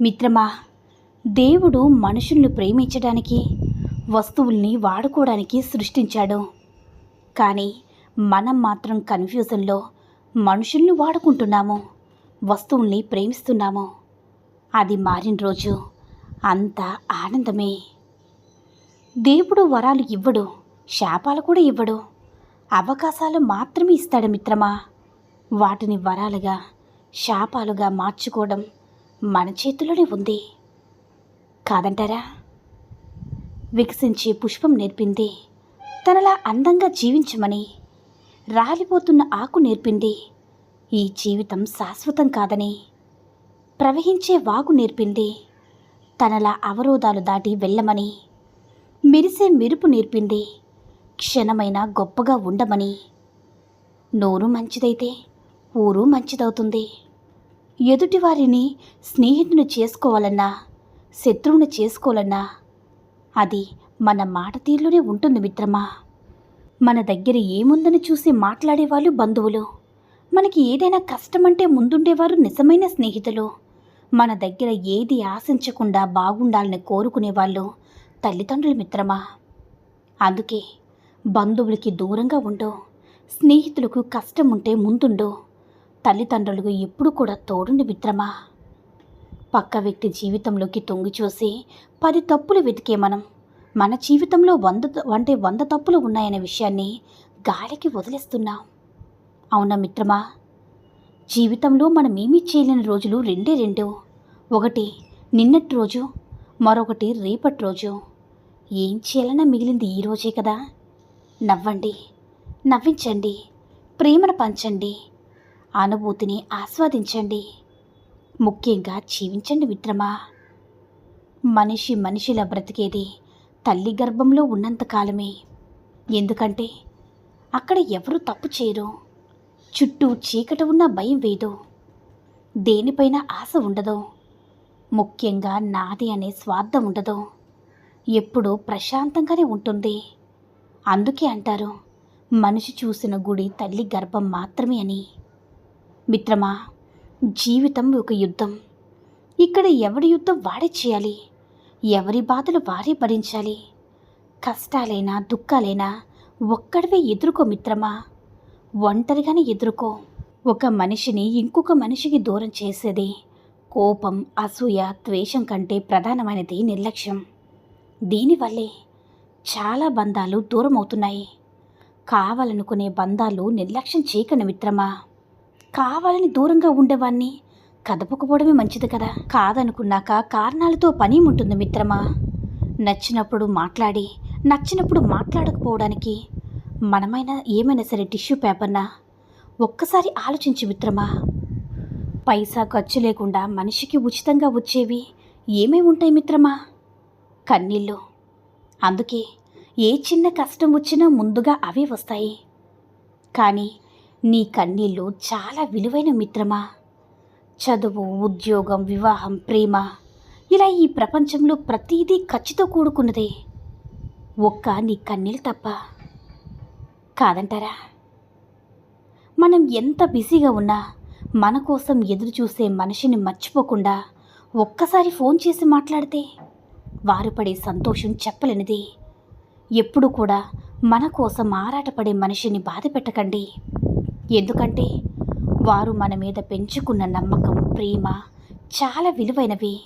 మిత్రమా దేవుడు మనుషుల్ని ప్రేమించడానికి వస్తువుల్ని వాడుకోవడానికి సృష్టించాడు. కానీ మనం మాత్రం కన్ఫ్యూజన్లో మనుషుల్ని వాడుకుంటున్నాము వస్తువుల్ని ప్రేమిస్తున్నాము. అది మారిన రోజు అంత ఆనందమే. దేవుడు వరాలు ఇవ్వడు శాపాలు కూడా ఇవ్వడు. అవకాశాలు మాత్రమే ఇస్తాడు మిత్రమా. వాటిని వరాలుగా శాపాలుగా మార్చుకోవడం మన చేతిలోనే ఉంది. కాదంటారా? వికసించే పుష్పం నేర్పింది. తనలా అందంగా జీవించమని రాలిపోతున్న ఆకు నేర్పింది. ఈ జీవితం శాశ్వతం కాదని ప్రవహించే వాగు నేర్పింది. తనలా అవరోధాలు దాటి వెళ్ళమని మెరిసే మెరుపు నేర్పింది. క్షణమైన గొప్పగా ఉండమని. నోరు మంచిదైతే ఊరు మంచిదవుతుంది. ఎదుటివారిని స్నేహితుని చేసుకోవాలన్నా శత్రువుని చేసుకోవాలన్నా అది మన మాట తీరులోనే ఉంటుంది మిత్రమా. మన దగ్గర ఏముందని చూసి మాట్లాడేవాళ్ళు బంధువులు. మనకి ఏదైనా కష్టమంటే ముందుండేవారు నిజమైన స్నేహితులు. మన దగ్గర ఏది ఆశించకుండా బాగుండాలని కోరుకునేవాళ్ళు తల్లిదండ్రుల మిత్రమా. అందుకే బంధువులకి దూరంగా ఉండు స్నేహితులకు కష్టం ఉంటే ముందుండు. తల్లిదండ్రులకు ఎప్పుడు కూడా తోడుండి మిత్రమా? పక్క వ్యక్తి జీవితంలోకి తొంగి చూసి పది తప్పులు వెతికే మనం. మన జీవితంలో వంద అంటే వంద తప్పులు ఉన్నాయనే విషయాన్ని గాలికి వదిలేస్తున్నాం. అవునా మిత్రమా? జీవితంలో మనం ఏమీ చేయలేని రోజులు రెండే రెండు. ఒకటి నిన్నటి రోజు మరొకటి రేపటి రోజు. ఏం చేయాలన్నా మిగిలింది ఈ రోజే కదా. నవ్వండి. నవ్వించండి. ప్రేమను పంచండి. అనుభూతిని ఆస్వాదించండి. ముఖ్యంగా జీవించండి మిత్రమా మనిషి మనిషిలా బ్రతికేది తల్లి గర్భంలో ఉన్నంత కాలమే. ఎందుకంటే అక్కడ ఎవరు తప్పు చేయరు. చుట్టూ చీకటి ఉన్న భయం వేదు. దేనిపైన ఆశ ఉండదు. ముఖ్యంగా నాది అనే స్వార్థం ఉండదు. ఎప్పుడూ ప్రశాంతంగానే ఉంటుంది. అందుకే అంటారు మనిషి చూసిన గుడి తల్లి గర్భం మాత్రమే అని. మిత్రమా జీవితం ఒక యుద్ధం. ఇక్కడ ఎవడి యుద్ధం వాడే చేయాలి? ఎవరి బాధలు వారే భరించాలి? కష్టాలైనా దుఃఖాలైనా ఒక్కడివే ఎదుర్కో మిత్రమా. ఒంటరిగానే ఎదుర్కో. ఒక మనిషిని ఇంకొక మనిషికి దూరం చేసేది కోపం అసూయ ద్వేషం కంటే ప్రధానమైనది నిర్లక్ష్యం. దీనివల్లే చాలా బంధాలు దూరం అవుతున్నాయి కావాలనుకునే బంధాలు నిర్లక్ష్యం చేయకండి మిత్రమా. కావాలని దూరంగా ఉండేవాణ్ణి. కదపకపోవడమే మంచిది కదా. కాదనుకున్నాక కారణాలతో పని ఉంటుంది మిత్రమా. నచ్చినప్పుడు మాట్లాడి నచ్చినప్పుడు మాట్లాడకపోవడానికి మనమైనా ఏమైనా సరే టిష్యూ పేపర్నా? ఒక్కసారి ఆలోచించి మిత్రమా. పైసా ఖర్చు లేకుండా మనిషికి ఉచితంగా వచ్చేవి ఏమేమి ఉంటాయి మిత్రమా? కన్నీళ్ళు. అందుకే ఏ చిన్న కష్టం వచ్చినా ముందుగా అవే వస్తాయి. కానీ నీ కన్నీళ్ళు చాలా విలువైన మిత్రమా. చదువు ఉద్యోగం వివాహం ప్రేమ ఇలా ఈ ప్రపంచంలో ప్రతిదీ ఖర్చుతో కూడుకున్నదే. ఒక్క నీ కన్నీళ్ళు తప్ప కాదంటారా? మనం ఎంత బిజీగా ఉన్నా మన కోసం ఎదురు చూసే మనిషిని మర్చిపోకుండా ఒక్కసారి ఫోన్ చేసి మాట్లాడితే వారు పడే సంతోషం చెప్పలేనిది. ఎప్పుడు కూడా మన కోసం ఆరాటపడే మనిషిని బాధ పెట్టకండి. ఎందుకంటే వారు మన మీద పెంచుకున్న నమ్మకం ప్రేమ చాలా విలువైనవి.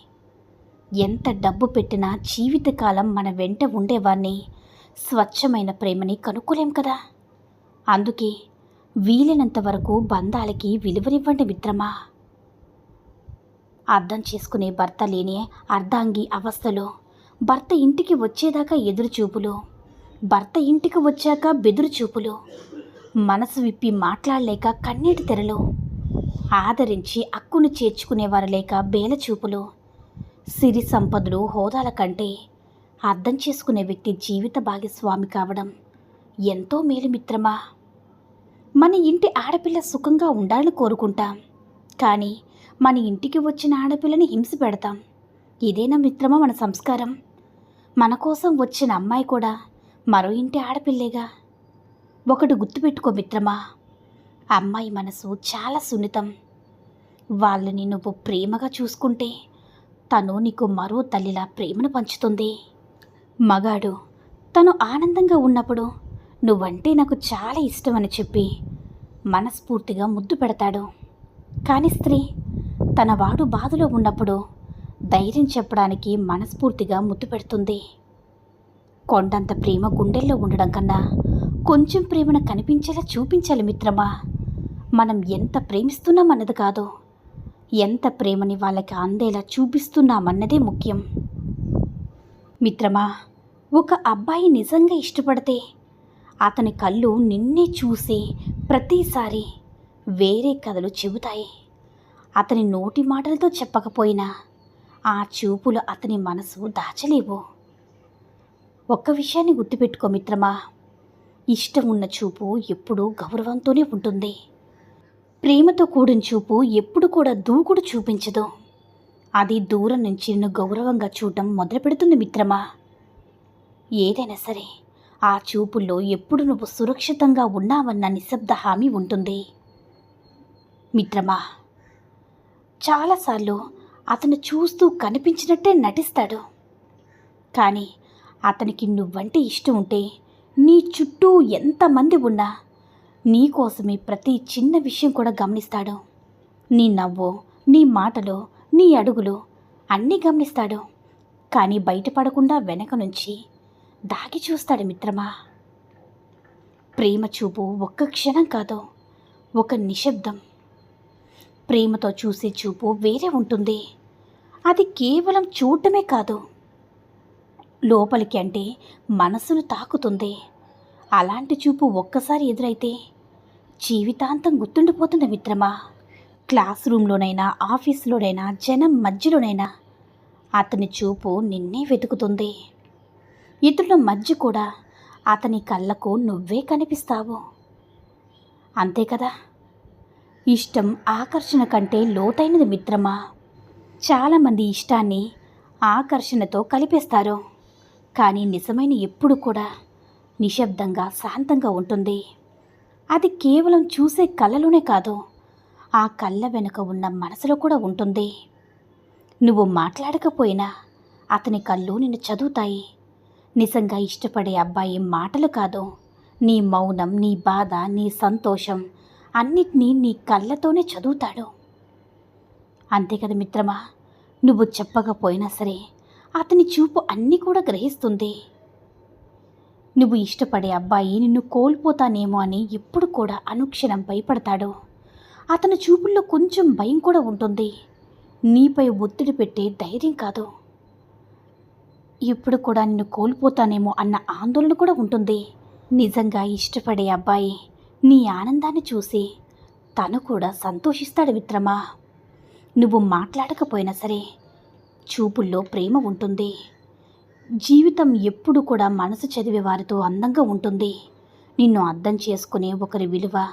ఎంత డబ్బు పెట్టినా జీవితకాలం మన వెంట ఉండేవాన్ని స్వచ్ఛమైన ప్రేమని కనుక్కోలేం కదా? అందుకే వీలైనంత వరకు బంధాలకి విలువనివ్వండి మిత్రమా. అర్థం చేసుకునే భర్త లేని అర్ధాంగి అవస్థలో భర్త ఇంటికి వచ్చేదాకా ఎదురు చూపులు భర్త ఇంటికి వచ్చాక బెదురు చూపులు మనసు విప్పి మాట్లాడలేక కన్నీటి తెరలు. ఆదరించి అక్కును చేర్చుకునేవారు లేక బేల చూపులు. సిరి సంపదలు హోదాల కంటే అర్థం చేసుకునే వ్యక్తి జీవిత భాగస్వామి కావడం ఎంతో మేలు మిత్రమా మన ఇంటి ఆడపిల్ల సుఖంగా ఉండాలని కోరుకుంటాం. కానీ మన ఇంటికి వచ్చిన ఆడపిల్లని హింస పెడతాం. ఇదేనా మిత్రమా మన సంస్కారం? మన కోసం వచ్చిన అమ్మాయి కూడా మరో ఇంటి ఆడపిల్లేగా? ఒకటి గుర్తుపెట్టుకో మిత్రమా. అమ్మాయి మనసు చాలా సున్నితం. వాళ్ళని నువ్వు ప్రేమగా చూసుకుంటే తను నీకు మరో తల్లిలా ప్రేమను పంచుతుంది. మగాడు తను ఆనందంగా ఉన్నప్పుడు నువ్వంటే నాకు చాలా ఇష్టమని చెప్పి మనస్ఫూర్తిగా ముద్దు పెడతాడు. కానీ స్త్రీ తన వాడు బాధలో ఉన్నప్పుడు ధైర్యం చెప్పడానికి మనస్ఫూర్తిగా ముద్దు పెడుతుంది. కొండంత ప్రేమ గుండెల్లో ఉండడం కన్నా కొంచెం ప్రేమను కనిపించేలా చూపించాలి మిత్రమా. మనం ఎంత ప్రేమిస్తున్నామన్నది కాదు. ఎంత ప్రేమని వాళ్ళకి అందేలా చూపిస్తున్నామన్నదే ముఖ్యం. మిత్రమా ఒక అబ్బాయి నిజంగా ఇష్టపడితే అతని కళ్ళు నిన్నే చూసి ప్రతిసారి వేరే కథలు చెబుతాయి. అతని నోటి మాటలతో చెప్పకపోయినా ఆ చూపులు అతని మనసు దాచలేవు. ఒక్క విషయాన్ని గుర్తుపెట్టుకో మిత్రమా. ఇష్టం ఉన్న చూపు ఎప్పుడూ గౌరవంతోనే ఉంటుంది. ప్రేమతో కూడిన చూపు ఎప్పుడు కూడా దూకుడు చూపించదు. అది దూరం నుంచి నిన్ను గౌరవంగా చూడటం మొదలు పెడుతుంది మిత్రమా? ఏదైనా సరే ఆ చూపుల్లో ఎప్పుడు నువ్వు సురక్షితంగా ఉన్నావన్న నిశ్శబ్ద హామీ ఉంటుంది. మిత్రమా చాలాసార్లు అతను చూస్తూ కనిపించినట్టే నటిస్తాడు. కానీ అతనికి నువ్వంటే ఇష్టం ఉంటే నీ చుట్టూ ఎంతమంది ఉన్నా నీకోసమే ప్రతి చిన్న విషయం కూడా గమనిస్తాడు. నీ నవ్వు నీ మాటలు నీ అడుగులు అన్నీ గమనిస్తాడు. కానీ బయటపడకుండా వెనక నుంచి దాగి చూస్తాడు మిత్రమా. ప్రేమ చూపు ఒక్క క్షణం కాదు ఒక నిశ్శబ్దం. ప్రేమతో చూసే చూపు వేరే ఉంటుంది. అది కేవలం చూడటమే కాదు లోపలికి అంటే మనసును తాకుతుంది. అలాంటి చూపు ఒక్కసారి ఎదురైతే జీవితాంతం గుర్తుండిపోతుంది మిత్రమా. క్లాస్ రూమ్లోనైనా ఆఫీస్లోనైనా జనం మధ్యలోనైనా అతని చూపు నిన్నే వెతుకుతుంది. ఇతరుల మధ్య కూడా అతని కళ్ళకు నువ్వే కనిపిస్తావు. అంతే కదా? ఇష్టం ఆకర్షణ కంటే లోతైనది మిత్రమా. చాలామంది ఇష్టాన్ని ఆకర్షణతో కలిపేస్తారు. కానీ నిజమైన ఎప్పుడు కూడా నిశ్శబ్దంగా శాంతంగా ఉంటుంది. అది కేవలం చూసే కళ్ళలోనే కాదు ఆ కళ్ళ వెనుక ఉన్న మనసులో కూడా ఉంటుంది. నువ్వు మాట్లాడకపోయినా అతని కళ్ళు నిన్ను చదువుతాయి. నిజంగా ఇష్టపడే అబ్బాయి మాటలు కాదు. నీ మౌనం నీ బాధ నీ సంతోషం అన్నిటినీ నీ కళ్ళతోనే చదువుతాడు. అంతే కదా మిత్రమా? నువ్వు చెప్పకపోయినా సరే అతని చూపు అన్నీ కూడా గ్రహిస్తుంది. నువ్వు ఇష్టపడే అబ్బాయి నిన్ను కోల్పోతానేమో అని ఎప్పుడు కూడా అనుక్షణం భయపడతాడు. అతని చూపుల్లో కొంచెం భయం కూడా ఉంటుంది. నీపై ఒత్తిడి పెట్టే ధైర్యం కాదు. ఎప్పుడు కూడా నిన్ను కోల్పోతానేమో అన్న ఆందోళన కూడా ఉంటుంది. నిజంగా ఇష్టపడే అబ్బాయి నీ ఆనందాన్ని చూసి తను కూడా సంతోషిస్తాడు మిత్రమా నువ్వు మాట్లాడకపోయినా సరే చూపుల్లో ప్రేమ ఉంటుంది. జీవితం ఎప్పుడు కూడా మనసు చదివే వారితో అందంగా ఉంటుంది. నిన్ను అర్థం చేసుకునే ఒకరి విలువ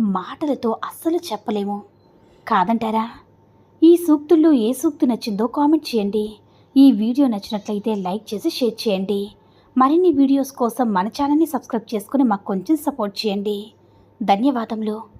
మాటలతో అస్సలు చెప్పలేము. కాదంటారా? ఈ సూక్తుల్లో ఏ సూక్తి నచ్చిందో కామెంట్ చేయండి. ఈ వీడియో నచ్చినట్లయితే లైక్ చేసి షేర్ చేయండి. మరిన్ని వీడియోస్ కోసం మన ఛానల్ని సబ్స్క్రైబ్ చేసుకుని మాకు కొంచెం సపోర్ట్ చేయండి. ధన్యవాదములు.